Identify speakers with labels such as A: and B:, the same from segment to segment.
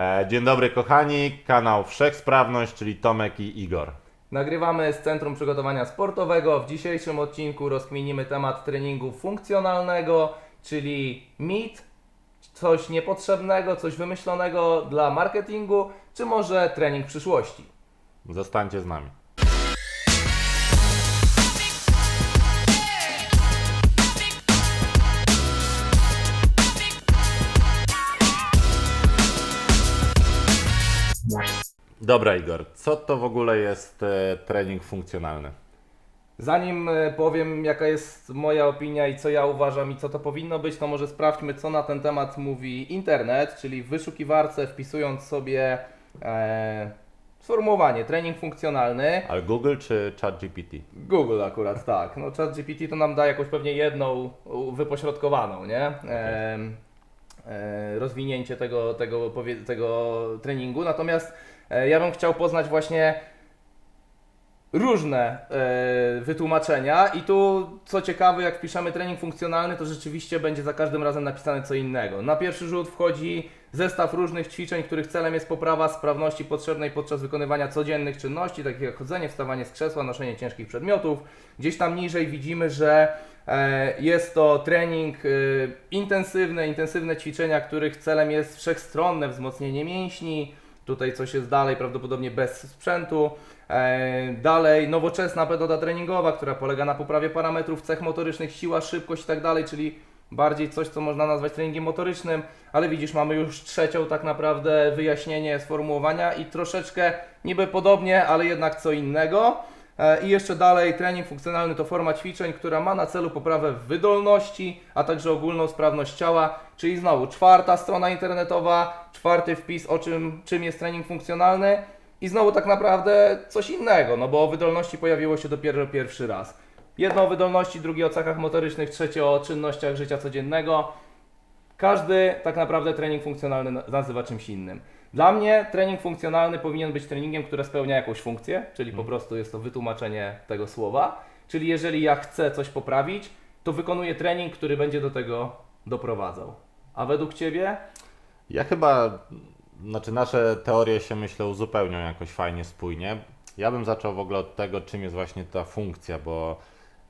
A: E, Dzień dobry kochani, kanał Wszechsprawność, czyli Tomek i Igor.
B: Nagrywamy z Centrum Przygotowania Sportowego. W dzisiejszym odcinku rozkminimy temat treningu funkcjonalnego, czyli mit, coś niepotrzebnego, coś wymyślonego dla marketingu, czy może trening przyszłości.
A: Zostańcie z nami. Dobra Igor, co to w ogóle jest e, trening funkcjonalny?
B: Zanim e, powiem, jaka jest moja opinia i co ja uważam i co to powinno być, to może sprawdźmy, co na ten temat mówi internet, czyli w wyszukiwarce wpisując sobie e, sformułowanie trening funkcjonalny,
A: Ale Google czy ChatGPT?
B: Google akurat tak. No ChatGPT to nam da jakąś pewnie jedną wypośrodkowaną, nie? E, e, rozwinięcie tego, tego, tego treningu. Natomiast ja bym chciał poznać właśnie różne e, wytłumaczenia i tu co ciekawe, jak wpiszemy trening funkcjonalny, to rzeczywiście będzie za każdym razem napisane co innego. Na pierwszy rzut wchodzi zestaw różnych ćwiczeń, których celem jest poprawa sprawności potrzebnej podczas wykonywania codziennych czynności, takich jak chodzenie, wstawanie z krzesła, noszenie ciężkich przedmiotów. Gdzieś tam niżej widzimy, że e, jest to trening e, intensywny, intensywne ćwiczenia, których celem jest wszechstronne wzmocnienie mięśni, Tutaj coś jest dalej, prawdopodobnie bez sprzętu. E, dalej nowoczesna metoda treningowa, która polega na poprawie parametrów cech motorycznych, siła, szybkość i tak czyli bardziej coś, co można nazwać treningiem motorycznym, ale widzisz, mamy już trzecią tak naprawdę wyjaśnienie sformułowania i troszeczkę niby podobnie, ale jednak co innego. E, I jeszcze dalej, trening funkcjonalny to forma ćwiczeń, która ma na celu poprawę wydolności, a także ogólną sprawność ciała. Czyli znowu czwarta strona internetowa, czwarty wpis o czym, czym jest trening funkcjonalny i znowu tak naprawdę coś innego, no bo o wydolności pojawiło się dopiero pierwszy raz. Jedno o wydolności, drugie o cechach motorycznych, trzecie o czynnościach życia codziennego. Każdy tak naprawdę trening funkcjonalny na- nazywa czymś innym. Dla mnie trening funkcjonalny powinien być treningiem, który spełnia jakąś funkcję, czyli po prostu jest to wytłumaczenie tego słowa. Czyli jeżeli ja chcę coś poprawić, to wykonuję trening, który będzie do tego doprowadzał. A według Ciebie?
A: Ja chyba, znaczy nasze teorie się myślę uzupełnią jakoś fajnie, spójnie. Ja bym zaczął w ogóle od tego, czym jest właśnie ta funkcja, bo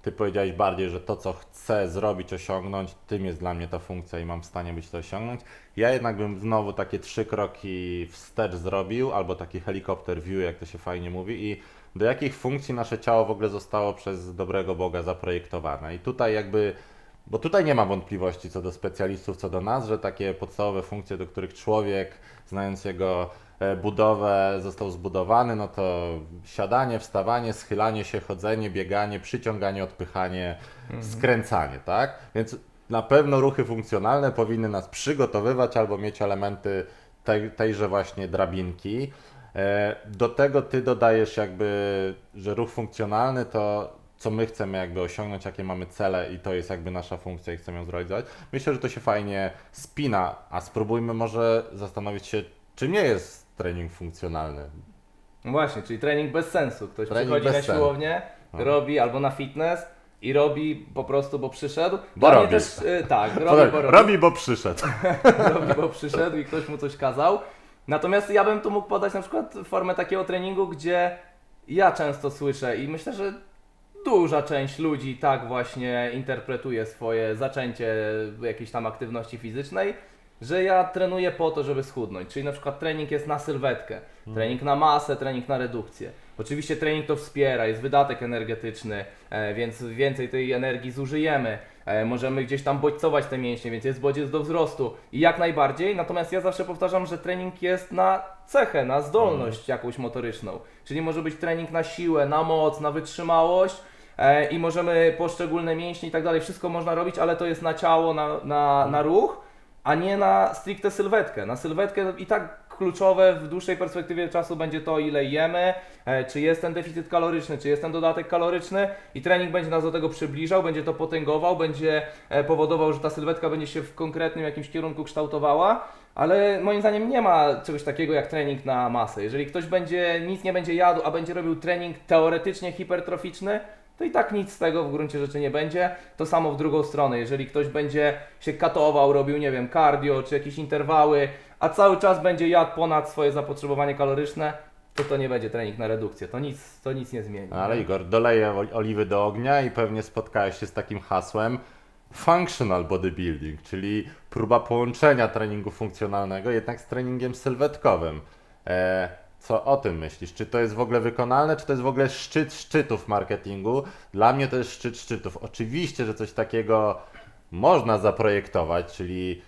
A: ty powiedziałeś bardziej, że to, co chcę zrobić, osiągnąć, tym jest dla mnie ta funkcja i mam w stanie być to osiągnąć. Ja jednak bym znowu takie trzy kroki wstecz zrobił, albo taki helikopter view, jak to się fajnie mówi, i do jakich funkcji nasze ciało w ogóle zostało przez dobrego Boga zaprojektowane. I tutaj jakby bo tutaj nie ma wątpliwości co do specjalistów, co do nas, że takie podstawowe funkcje, do których człowiek, znając jego e, budowę, został zbudowany, no to siadanie, wstawanie, schylanie się, chodzenie, bieganie, przyciąganie, odpychanie, skręcanie, tak? Więc na pewno ruchy funkcjonalne powinny nas przygotowywać albo mieć elementy tej, tejże właśnie drabinki. E, Do tego ty dodajesz jakby, że ruch funkcjonalny to co my chcemy jakby osiągnąć, jakie mamy cele i to jest jakby nasza funkcja i chcemy ją zrealizować. Myślę, że to się fajnie spina, a spróbujmy może zastanowić się, czym nie jest trening funkcjonalny.
B: No właśnie, czyli trening bez sensu. Ktoś
A: Trening
B: przychodzi na siłownię,
A: No.
B: robi albo na fitness i robi po prostu, bo przyszedł.
A: Bo robi.
B: Też, y, tak, Robi, bo robi.
A: robi, bo przyszedł.
B: robi, bo przyszedł i ktoś mu coś kazał. Natomiast ja bym tu mógł podać na przykład formę takiego treningu, gdzie ja często słyszę i myślę, że duża część ludzi tak właśnie interpretuje swoje zaczęcie jakiejś tam aktywności fizycznej, że ja trenuję po to, żeby schudnąć. Czyli na przykład trening jest na sylwetkę, trening na masę, trening na redukcję. Oczywiście trening to wspiera, jest wydatek energetyczny, e, więc więcej tej energii zużyjemy. E, możemy gdzieś tam bodźcować te mięśnie, więc jest bodziec do wzrostu i jak najbardziej. Natomiast ja zawsze powtarzam, że trening jest na cechę, na zdolność jakąś motoryczną. Czyli może być trening na siłę, na moc, na wytrzymałość. E, I możemy poszczególne mięśnie i tak dalej, wszystko można robić, ale to jest na ciało, na, na, na ruch, a nie na stricte sylwetkę. Na sylwetkę i tak kluczowe w dłuższej perspektywie czasu będzie to, ile jemy, e, czy jest ten deficyt kaloryczny, czy jest ten dodatek kaloryczny i trening będzie nas do tego przybliżał, będzie to potęgował, będzie e, powodował, że ta sylwetka będzie się w konkretnym jakimś kierunku kształtowała, ale moim zdaniem nie ma czegoś takiego jak trening na masę. Jeżeli ktoś będzie nic nie będzie jadł, a będzie robił trening teoretycznie hipertroficzny, to i tak nic z tego w gruncie rzeczy nie będzie. To samo w drugą stronę, jeżeli ktoś będzie się katował, robił, nie wiem, cardio czy jakieś interwały, a cały czas będzie jadł ponad swoje zapotrzebowanie kaloryczne, to to nie będzie trening na redukcję. To nic, to nic nie zmieni.
A: Ale Igor, doleję oli- oliwy do ognia i pewnie spotkałeś się z takim hasłem functional bodybuilding, czyli próba połączenia treningu funkcjonalnego jednak z treningiem sylwetkowym. E, co o tym myślisz? Czy to jest w ogóle wykonalne, czy to jest w ogóle szczyt szczytów marketingu? Dla mnie to jest szczyt szczytów. Oczywiście, że coś takiego można zaprojektować, czyli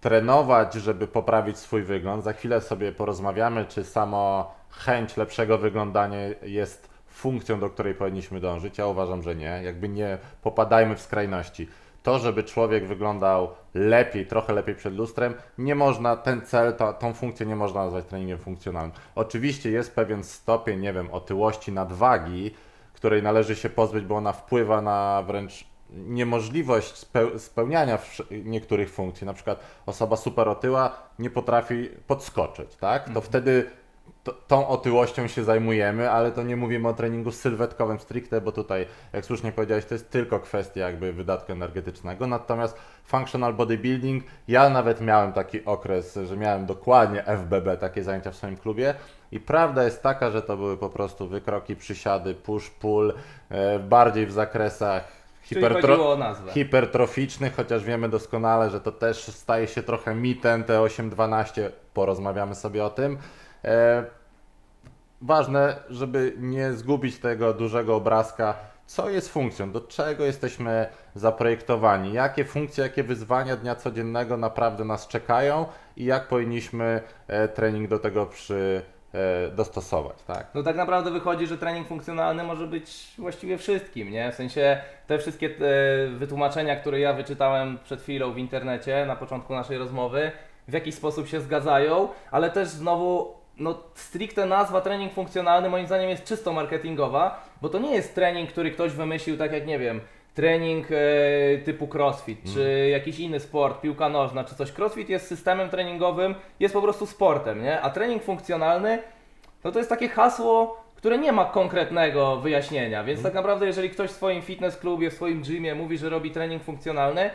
A: trenować, żeby poprawić swój wygląd. Za chwilę sobie porozmawiamy, czy samo chęć lepszego wyglądania jest funkcją, do której powinniśmy dążyć. Ja uważam, że nie. Jakby nie popadajmy w skrajności. To, żeby człowiek wyglądał lepiej, trochę lepiej przed lustrem, nie można, ten cel, ta, tą funkcję nie można nazwać treningiem funkcjonalnym. Oczywiście jest pewien stopień, nie wiem, otyłości, nadwagi, której należy się pozbyć, bo ona wpływa na wręcz niemożliwość speł- spełniania niektórych funkcji. Na przykład osoba super otyła nie potrafi podskoczyć, tak? To wtedy to, tą otyłością się zajmujemy, ale to nie mówimy o treningu sylwetkowym stricte, bo tutaj, jak słusznie powiedziałeś, to jest tylko kwestia jakby wydatku energetycznego. Natomiast functional bodybuilding, ja nawet miałem taki okres, że miałem dokładnie FBB, takie zajęcia w swoim klubie. I prawda jest taka, że to były po prostu wykroki, przysiady, push-pull, e, bardziej w zakresach hipertro- hipertroficznych, chociaż wiemy doskonale, że to też staje się trochę mitem, te 8-12, porozmawiamy sobie o tym. E, ważne, żeby nie zgubić tego dużego obrazka, co jest funkcją, do czego jesteśmy zaprojektowani, jakie funkcje, jakie wyzwania dnia codziennego naprawdę nas czekają i jak powinniśmy e, trening do tego przy, e, dostosować, tak?
B: No tak naprawdę wychodzi, że trening funkcjonalny może być właściwie wszystkim, nie? W sensie te wszystkie wytłumaczenia, które ja wyczytałem przed chwilą w internecie na początku naszej rozmowy, w jakiś sposób się zgadzają, ale też znowu no stricte nazwa trening funkcjonalny moim zdaniem jest czysto marketingowa, bo to nie jest trening, który ktoś wymyślił tak jak nie wiem, trening e, typu crossfit, czy jakiś inny sport, piłka nożna, czy coś. Crossfit jest systemem treningowym, jest po prostu sportem, nie? A trening funkcjonalny no to jest takie hasło, które nie ma konkretnego wyjaśnienia, więc tak naprawdę jeżeli ktoś w swoim fitness klubie, w swoim gymie mówi, że robi trening funkcjonalny,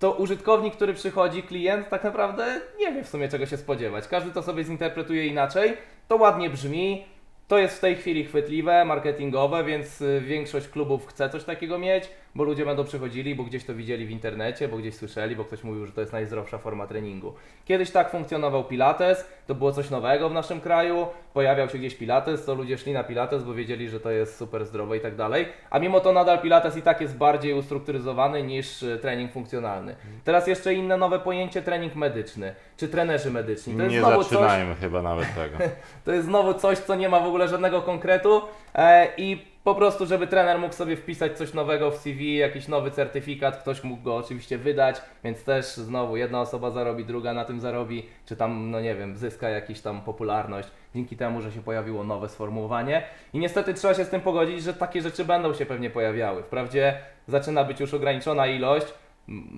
B: to użytkownik, który przychodzi, klient, tak naprawdę nie wie w sumie czego się spodziewać. Każdy to sobie zinterpretuje inaczej, to ładnie brzmi, to jest w tej chwili chwytliwe, marketingowe, więc y, większość klubów chce coś takiego mieć, bo ludzie będą przychodzili, bo gdzieś to widzieli w internecie, bo gdzieś słyszeli, bo ktoś mówił, że to jest najzdrowsza forma treningu. Kiedyś tak funkcjonował Pilates, to było coś nowego w naszym kraju, pojawiał się gdzieś Pilates, to ludzie szli na Pilates, bo wiedzieli, że to jest super zdrowe i tak dalej, a mimo to nadal Pilates i tak jest bardziej ustrukturyzowany niż y, trening funkcjonalny. Teraz jeszcze inne nowe pojęcie trening medyczny, czy trenerzy medyczni. To jest
A: Nie
B: znowu coś,
A: zaczynajmy chyba nawet tego.
B: to jest znowu coś, co nie ma w ogóle żadnego konkretu e, i po prostu, żeby trener mógł sobie wpisać coś nowego w CV, jakiś nowy certyfikat, ktoś mógł go oczywiście wydać, więc też znowu jedna osoba zarobi, druga na tym zarobi, czy tam, no nie wiem, zyska jakiś tam popularność dzięki temu, że się pojawiło nowe sformułowanie. I niestety trzeba się z tym pogodzić, że takie rzeczy będą się pewnie pojawiały. Wprawdzie zaczyna być już ograniczona ilość,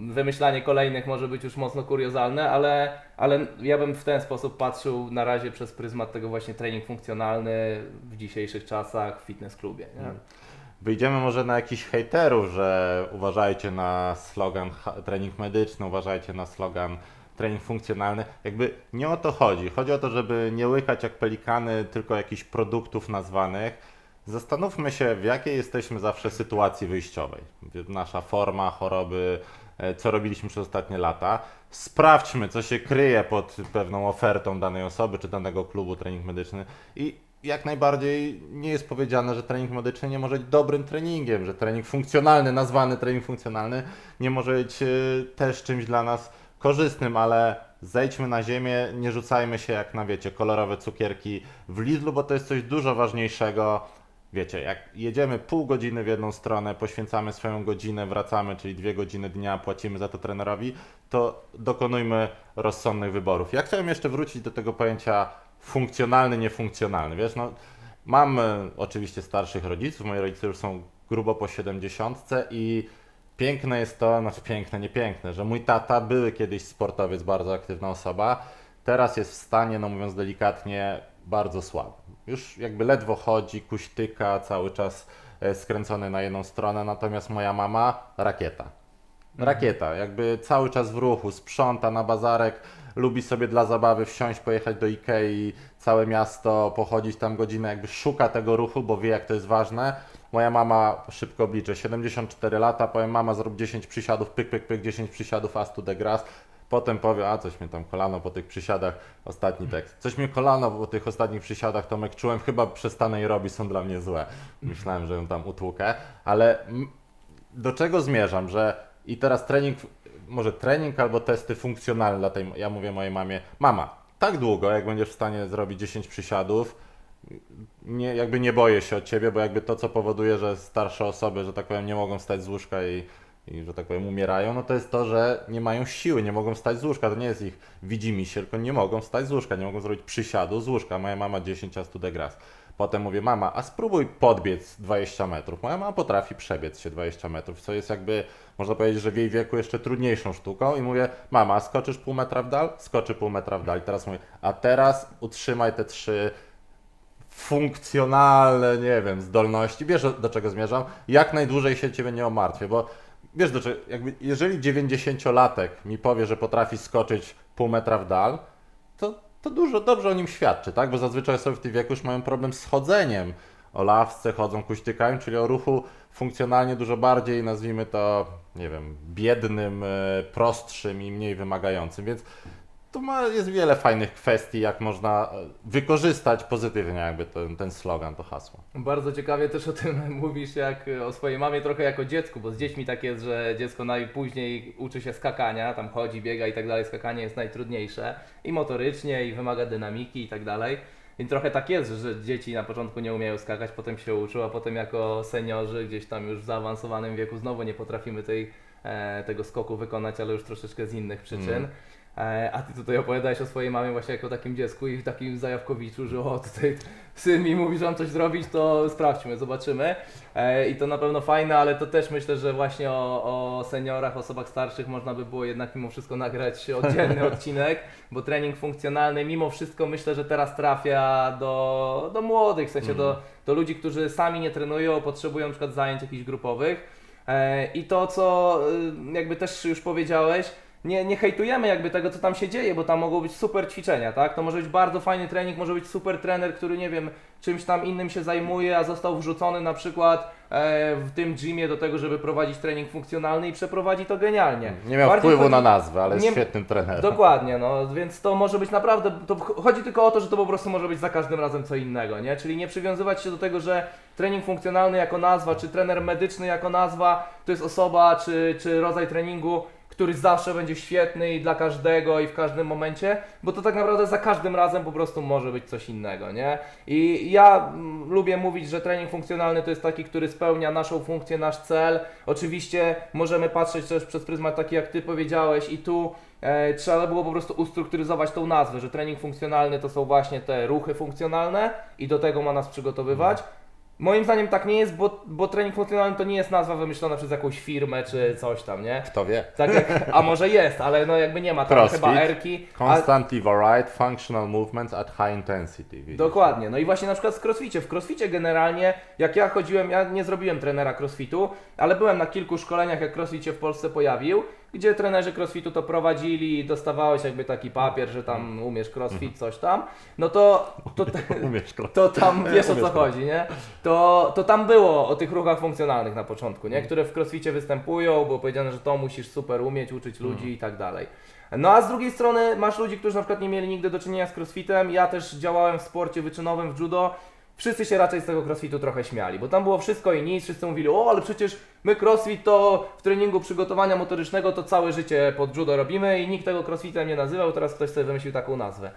B: wymyślanie kolejnych może być już mocno kuriozalne, ale, ale ja bym w ten sposób patrzył na razie przez pryzmat tego właśnie trening funkcjonalny w dzisiejszych czasach w fitness klubie. Nie?
A: Wyjdziemy może na jakichś hejterów, że uważajcie na slogan trening medyczny, uważajcie na slogan trening funkcjonalny. Jakby nie o to chodzi. Chodzi o to, żeby nie łykać jak pelikany tylko jakichś produktów nazwanych. Zastanówmy się, w jakiej jesteśmy zawsze sytuacji wyjściowej. Nasza forma, choroby, co robiliśmy przez ostatnie lata. Sprawdźmy, co się kryje pod pewną ofertą danej osoby czy danego klubu trening medyczny i jak najbardziej nie jest powiedziane, że trening medyczny nie może być dobrym treningiem, że trening funkcjonalny, nazwany trening funkcjonalny, nie może być y, też czymś dla nas korzystnym, ale zejdźmy na ziemię, nie rzucajmy się jak na wiecie, kolorowe cukierki w Lidlu, bo to jest coś dużo ważniejszego. Wiecie, jak jedziemy pół godziny w jedną stronę, poświęcamy swoją godzinę, wracamy, czyli dwie godziny dnia, płacimy za to trenerowi, to dokonujmy rozsądnych wyborów. Ja chciałem jeszcze wrócić do tego pojęcia funkcjonalny, niefunkcjonalny. Wiesz, no, mam e, oczywiście starszych rodziców, moi rodzice już są grubo po 70 i piękne jest to, znaczy piękne, nie piękne, że mój tata był kiedyś sportowiec, bardzo aktywna osoba, teraz jest w stanie, no mówiąc delikatnie, bardzo słaby. Już jakby ledwo chodzi, kuśtyka, cały czas e, skręcony na jedną stronę, natomiast moja mama rakieta. Rakieta, jakby cały czas w ruchu, sprząta na bazarek, lubi sobie dla zabawy wsiąść, pojechać do Ikei, całe miasto, pochodzić tam godzinę, jakby szuka tego ruchu, bo wie jak to jest ważne. Moja mama, szybko obliczę, 74 lata, powiem mama zrób 10 przysiadów, pyk, pyk, pyk, 10 przysiadów, astu de gras. Potem powie, a coś mnie tam kolano po tych przysiadach, ostatni tekst. Coś mnie kolano po tych ostatnich przysiadach, Tomek, czułem, chyba przestanę je robić, są dla mnie złe. Myślałem, że ją tam utłukę, ale do czego zmierzam, że i teraz trening, może trening albo testy funkcjonalne dla tej, ja mówię mojej mamie, mama, tak długo jak będziesz w stanie zrobić 10 przysiadów, nie, jakby nie boję się o ciebie, bo jakby to, co powoduje, że starsze osoby, że tak powiem, nie mogą wstać z łóżka i, i że tak powiem, umierają, no to jest to, że nie mają siły, nie mogą wstać z łóżka. To nie jest ich widzimy się, tylko nie mogą wstać z łóżka, nie mogą zrobić przysiadu z łóżka. Moja mama 10 a de gras. Potem mówię, mama, a spróbuj podbiec 20 metrów. Moja mama potrafi przebiec się 20 metrów, co jest jakby, można powiedzieć, że w jej wieku jeszcze trudniejszą sztuką. I mówię, mama, skoczysz pół metra w dal? Skoczy pół metra w dal. I teraz mówię, a teraz utrzymaj te trzy funkcjonalne, nie wiem, zdolności. Wiesz, do czego zmierzam? Jak najdłużej się Ciebie nie omartwię, bo wiesz, do czego, jakby, jeżeli 90-latek mi powie, że potrafi skoczyć pół metra w dal, to, to dużo dobrze o nim świadczy, tak? Bo zazwyczaj osoby w tym wieku już mają problem z chodzeniem. O lawce chodzą, kuśtykają, czyli o ruchu funkcjonalnie dużo bardziej, nazwijmy to, nie wiem, biednym, e, prostszym i mniej wymagającym, więc tu ma, jest wiele fajnych kwestii, jak można e, wykorzystać pozytywnie jakby ten, ten slogan, to hasło.
B: Bardzo ciekawie też o tym mówisz jak e, o swojej mamie trochę jako dziecku, bo z dziećmi tak jest, że dziecko najpóźniej uczy się skakania, tam chodzi, biega i tak dalej, skakanie jest najtrudniejsze i motorycznie i wymaga dynamiki i tak dalej. I trochę tak jest, że dzieci na początku nie umieją skakać, potem się uczą, a potem jako seniorzy gdzieś tam już w zaawansowanym wieku znowu nie potrafimy tej, e, tego skoku wykonać, ale już troszeczkę z innych przyczyn. E, A ty tutaj opowiadałeś o swojej mamie właśnie jako takim dziecku i takim zajawkowiczu, że o tutaj syn mi mówi, że mam coś zrobić, to sprawdźmy, zobaczymy. E, I to na pewno fajne, ale to też myślę, że właśnie o, o seniorach, osobach starszych można by było jednak mimo wszystko nagrać oddzielny odcinek, bo trening funkcjonalny mimo wszystko myślę, że teraz trafia do, do młodych, w sensie do, do ludzi, którzy sami nie trenują, potrzebują na przykład zajęć jakichś grupowych. E, I to, co y, jakby też już powiedziałeś, nie, nie hejtujemy jakby tego, co tam się dzieje, bo tam mogą być super ćwiczenia, tak? To może być bardzo fajny trening, może być super trener, który nie wiem, czymś tam innym się zajmuje, a został wrzucony na przykład e, w tym gymie do tego, żeby prowadzić trening funkcjonalny i przeprowadzi to genialnie.
A: Nie miał
B: Bardziej
A: wpływu
B: chodzi-
A: na nazwę, ale jest
B: nie-
A: świetnym trenerem.
B: Dokładnie, no więc to może być naprawdę, to ch- chodzi tylko o to, że to po prostu może być za każdym razem co innego, nie? Czyli nie przywiązywać się do tego, że trening funkcjonalny jako nazwa, czy trener medyczny jako nazwa, to jest osoba, czy, czy rodzaj treningu, który zawsze będzie świetny i dla każdego i w każdym momencie, bo to tak naprawdę za każdym razem po prostu może być coś innego, nie? I ja mm, lubię mówić, że trening funkcjonalny to jest taki, który spełnia naszą funkcję, nasz cel. Oczywiście możemy patrzeć też przez pryzmat taki, jak Ty powiedziałeś i tu e, trzeba było po prostu ustrukturyzować tą nazwę, że trening funkcjonalny to są właśnie te ruchy funkcjonalne i do tego ma nas przygotowywać. Moim zdaniem tak nie jest, bo, bo trening funkcjonalny to nie jest nazwa wymyślona przez jakąś firmę czy coś tam, nie?
A: Kto wie?
B: Tak jak, a może jest, ale no jakby nie ma tam
A: Crossfit.
B: chyba erki.
A: Constantly varied functional movements at high intensity. Widzisz?
B: Dokładnie. No i właśnie na przykład w crossficie. W crossficie generalnie, jak ja chodziłem, ja nie zrobiłem trenera crossfitu, ale byłem na kilku szkoleniach, jak crossfit się w Polsce pojawił, gdzie trenerzy crossfitu to prowadzili i dostawałeś jakby taki papier, że tam umiesz crossfit, coś tam. No to, to, to tam wiesz o co chodzi, nie? To, to tam było o tych ruchach funkcjonalnych na początku, nie? Które w crossficie występują, było powiedziane, że to musisz super umieć, uczyć ludzi i tak dalej. No a z drugiej strony masz ludzi, którzy na przykład nie mieli nigdy do czynienia z crossfitem. Ja też działałem w sporcie wyczynowym w judo. Wszyscy się raczej z tego crossfitu trochę śmiali, bo tam było wszystko i nic. Wszyscy mówili, o ale przecież my crossfit to w treningu przygotowania motorycznego to całe życie pod judo robimy i nikt tego crossfitem nie nazywał, teraz ktoś sobie wymyślił taką nazwę.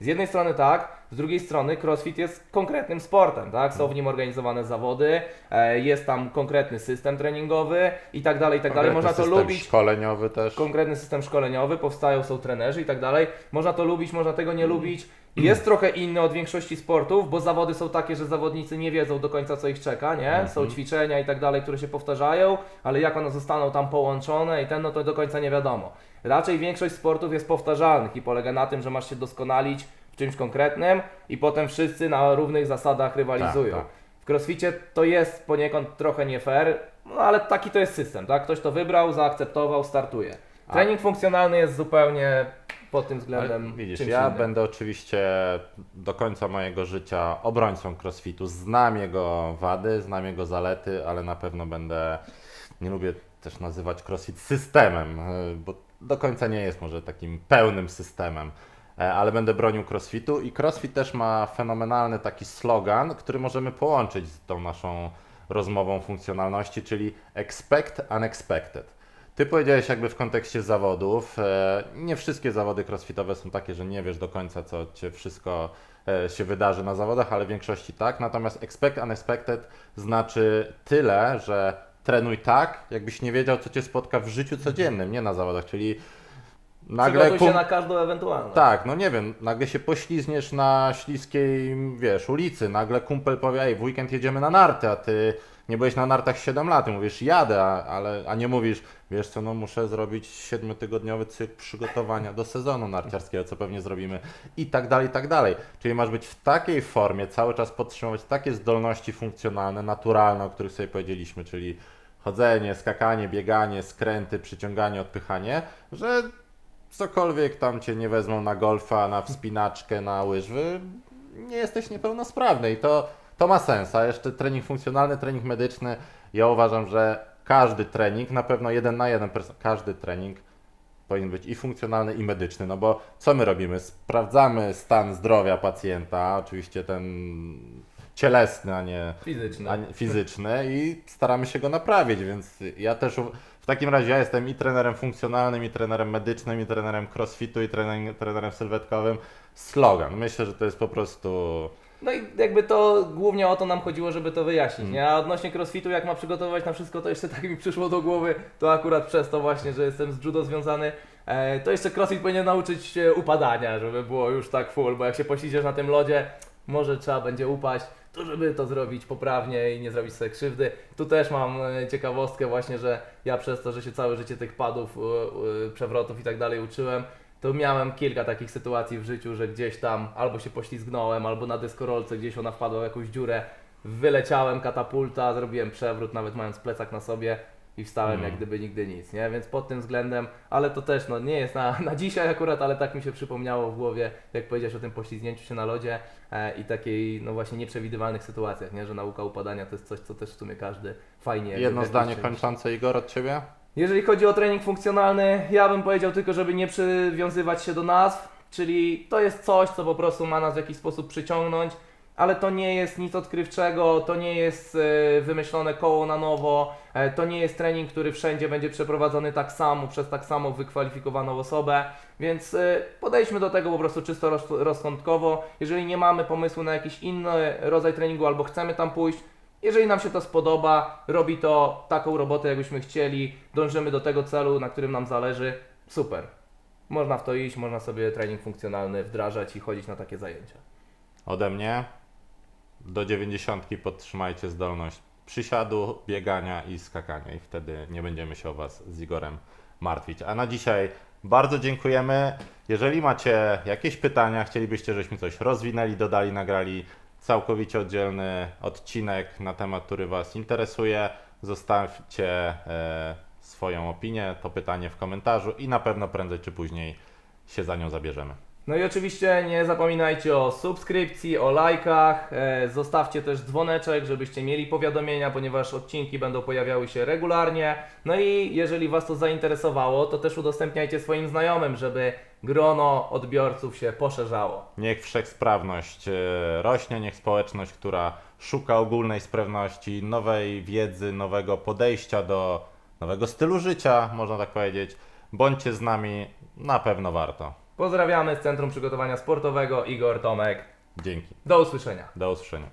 B: Z jednej strony tak, z drugiej strony crossfit jest konkretnym sportem, tak? Są w nim organizowane zawody, e, jest tam konkretny system treningowy i tak dalej, i tak dalej. Można to
A: System
B: lubić
A: szkoleniowy też.
B: konkretny system szkoleniowy, powstają, są trenerzy i tak dalej. Można to lubić, można tego nie lubić. Jest trochę inny od większości sportów, bo zawody są takie, że zawodnicy nie wiedzą do końca, co ich czeka, nie? Są ćwiczenia i tak dalej, które się powtarzają, ale jak one zostaną tam połączone i ten, no to do końca nie wiadomo. Raczej większość sportów jest powtarzalnych i polega na tym, że masz się doskonalić w czymś konkretnym i potem wszyscy na równych zasadach rywalizują.
A: Tak,
B: W crossficie to jest poniekąd trochę nie fair, no ale taki to jest system, tak? Ktoś to wybrał, zaakceptował, startuje.
A: A-
B: Trening funkcjonalny jest zupełnie pod tym względem
A: Ale Widzisz, ja
B: innym.
A: będę oczywiście do końca mojego życia obrońcą crossfitu. Znam jego wady, znam jego zalety, ale na pewno będę, nie lubię też nazywać crossfit systemem, e, bo do końca nie jest może takim pełnym systemem. E, Ale będę bronił crossfitu i crossfit też ma fenomenalny taki slogan, który możemy połączyć z tą naszą rozmową funkcjonalności, czyli expect unexpected. Ty powiedziałeś jakby w kontekście zawodów. E, nie wszystkie zawody crossfitowe są takie, że nie wiesz do końca, co cię wszystko e, się wydarzy na zawodach, ale w większości tak. Natomiast expect unexpected znaczy tyle, że trenuj tak, jakbyś nie wiedział, co cię spotka w życiu codziennym, nie na zawodach, czyli nagle
B: Przygotuj się na każdą ewentualność.
A: tak, no nie wiem, nagle się poślizgniesz na śliskiej, wiesz, ulicy, nagle kumpel powie, ej, w weekend jedziemy na narty, a ty nie byłeś na nartach 7 lat i mówisz, jadę, a, ale, a nie mówisz, wiesz co, no muszę zrobić 7-tygodniowy cykl przygotowania do sezonu narciarskiego, co pewnie zrobimy i tak dalej, i tak dalej. Czyli masz być w takiej formie, cały czas podtrzymywać takie zdolności funkcjonalne, naturalne, o których sobie powiedzieliśmy, czyli chodzenie, skakanie, bieganie, skręty, przyciąganie, odpychanie, że cokolwiek tam cię nie wezmą na golfa, na wspinaczkę, na łyżwy, nie jesteś niepełnosprawny i to, to ma sens. A jeszcze trening funkcjonalny, trening medyczny, ja uważam, że każdy trening, na pewno jeden na jeden, każdy trening powinien być i funkcjonalny, i medyczny, no bo co my robimy? Sprawdzamy stan zdrowia pacjenta, oczywiście ten cielesny, a nie
B: Fizyczny.
A: a nie, fizyczny i staramy się go naprawić, więc ja też takim razie ja jestem i trenerem funkcjonalnym, i trenerem medycznym, i trenerem crossfitu, i trenerem, trenerem sylwetkowym. Slogan. Myślę, że to jest po prostu...
B: No i jakby to głównie o to nam chodziło, żeby to wyjaśnić,
A: Mm.
B: nie? A odnośnie crossfitu, jak ma przygotowywać na wszystko, to jeszcze tak mi przyszło do głowy, to akurat przez to właśnie, że jestem z judo związany, e, to jeszcze crossfit powinien nauczyć się upadania, żeby było już tak full, bo jak się poślidziesz na tym lodzie, może trzeba będzie upaść, to żeby to zrobić poprawnie i nie zrobić sobie krzywdy. Tu też mam e, ciekawostkę właśnie, że ja przez to, że się całe życie tych padów, e, e, przewrotów i tak dalej uczyłem, to miałem kilka takich sytuacji w życiu, że gdzieś tam albo się poślizgnąłem, albo na deskorolce gdzieś ona wpadła w jakąś dziurę, wyleciałem katapulta, zrobiłem przewrót, nawet mając plecak na sobie i wstałem
A: Mm.
B: jak gdyby nigdy nic, nie? Więc pod tym względem, ale to też no, nie jest na, na dzisiaj akurat, ale tak mi się przypomniało w głowie, jak powiedziałeś o tym poślizgnięciu się na lodzie e, i takiej, no właśnie nieprzewidywalnych sytuacjach, nie? Że nauka upadania to jest coś, co też w sumie każdy fajnie...
A: Jedno zdanie
B: czymś-
A: kończące, Igor, od Ciebie?
B: jeżeli chodzi o trening funkcjonalny, ja bym powiedział tylko, żeby nie przywiązywać się do nazw, czyli to jest coś, co po prostu ma nas w jakiś sposób przyciągnąć, ale to nie jest nic odkrywczego, to nie jest e, wymyślone koło na nowo, e, to nie jest trening, który wszędzie będzie przeprowadzony tak samo, przez tak samo wykwalifikowaną osobę, więc e, podejdźmy do tego po prostu czysto roz, rozsądkowo. Jeżeli nie mamy pomysłu na jakiś inny rodzaj treningu albo chcemy tam pójść, jeżeli nam się to spodoba, robi to taką robotę, jakbyśmy chcieli, dążymy do tego celu, na którym nam zależy, super. Można w to iść, można sobie trening funkcjonalny wdrażać i chodzić na takie zajęcia.
A: Ode mnie do 90 podtrzymajcie zdolność przysiadu, biegania i skakania i wtedy nie będziemy się o Was z Igorem martwić. A na dzisiaj bardzo dziękujemy. Jeżeli macie jakieś pytania, chcielibyście, żebyśmy coś rozwinęli, dodali, nagrali całkowicie oddzielny odcinek na temat, który Was interesuje, zostawcie e, swoją opinię, to pytanie w komentarzu i na pewno prędzej czy później się za nią zabierzemy.
B: No i oczywiście nie zapominajcie o subskrypcji, o lajkach, e, zostawcie też dzwoneczek, żebyście mieli powiadomienia, ponieważ odcinki będą pojawiały się regularnie. No i jeżeli Was to zainteresowało, to też udostępniajcie swoim znajomym, żeby grono odbiorców się poszerzało.
A: Niech wszechsprawność e, rośnie, niech społeczność, która szuka ogólnej sprawności, nowej wiedzy, nowego podejścia do nowego stylu życia, można tak powiedzieć, bądźcie z nami, na pewno warto.
B: Pozdrawiamy z Centrum Przygotowania Sportowego, Igor Tomek.
A: Dzięki.
B: Do usłyszenia.
A: Do usłyszenia.